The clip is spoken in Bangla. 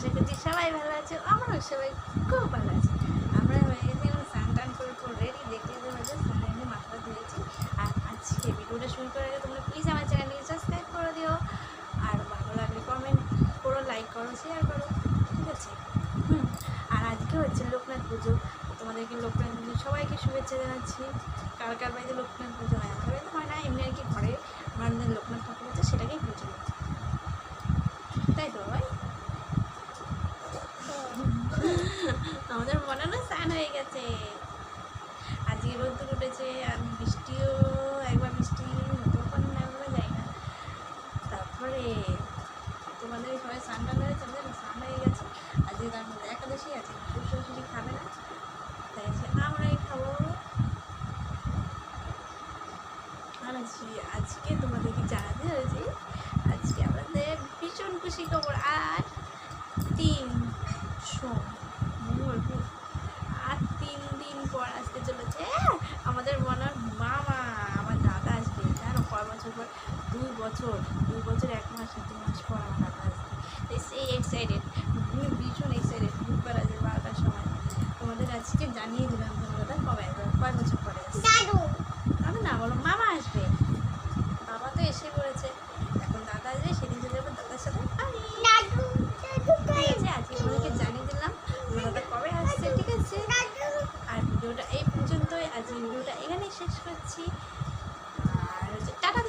আশা করছি সবাই ভালো আছে, আমরাও সবাই খুব ভালো আছে। আমরা হয়ে গেছি এখন স্নান টান করে পুরো রেডি দেখতে তো হয়েছে স্নান মাথা ধুয়েছি। আর আজকে ভিডিওটা শুরু করে আগে তোমরা প্লিজ আমার চ্যানেলটিকে সাবস্ক্রাইব করে দিও। আর ভালো লাগলে কমেন্ট করো লাইক করো শেয়ার করো, ঠিক আছে? হুম, আর আজকে হচ্ছে লোকনাথ পুজো। তোমাদেরকে লোকনাথ পুজো সবাইকে শুভেচ্ছা জানাচ্ছি। কার কার বাড়িতে লোকনাথ পুজো হয়? আমার বাড়িতে হয় না, এমনি আর কি ঘরে আমাদের লোকনাথ ঠাকুর আছে সেটাকেই পুজো হয়। তাই তো ভাই আমাদের মনে না স্নান হয়ে গেছে আজকে রোদ্দুর উঠেছে আর বৃষ্টিও একবার বৃষ্টি হতেও পারে না আমরা যাই না। তারপরে তোমাদের সবাই স্নান হয়েছে আমাদের স্নান হয়ে গেছে। আজকে তার মধ্যে একাদশী আছে শ্বশুর খাবে না। তাই আমরাই খাব। আর আজকে তোমাদেরকে জানাতে হয়েছে, আজকে আমাদের ভীষণ খুশি খবর। আর তিন দুই বছর দুই বছর এক মাস দু মাস পর আমার দাদা আসবে সেই এক্সাইটেড আমি ভীষণ এক্সাইটেড বুধবার আছে বারোটার সময়। তোমাদের আজকে জানিয়ে দিলাম তোমার কবে? কয় বছর পরে? আমি না বলো মামা আসবে। বাবা তো এসে পড়েছে। এখন দাদা আসবে সেদিন চলে যাব দাদার সাথে। আজকে জানিয়ে দিলাম দাদা কবে ঠিক আছে। আর ভিডিওটা এই পর্যন্তই। আজ ভিডিওটা এখানেই শেষ করছি। আর হচ্ছে টাটা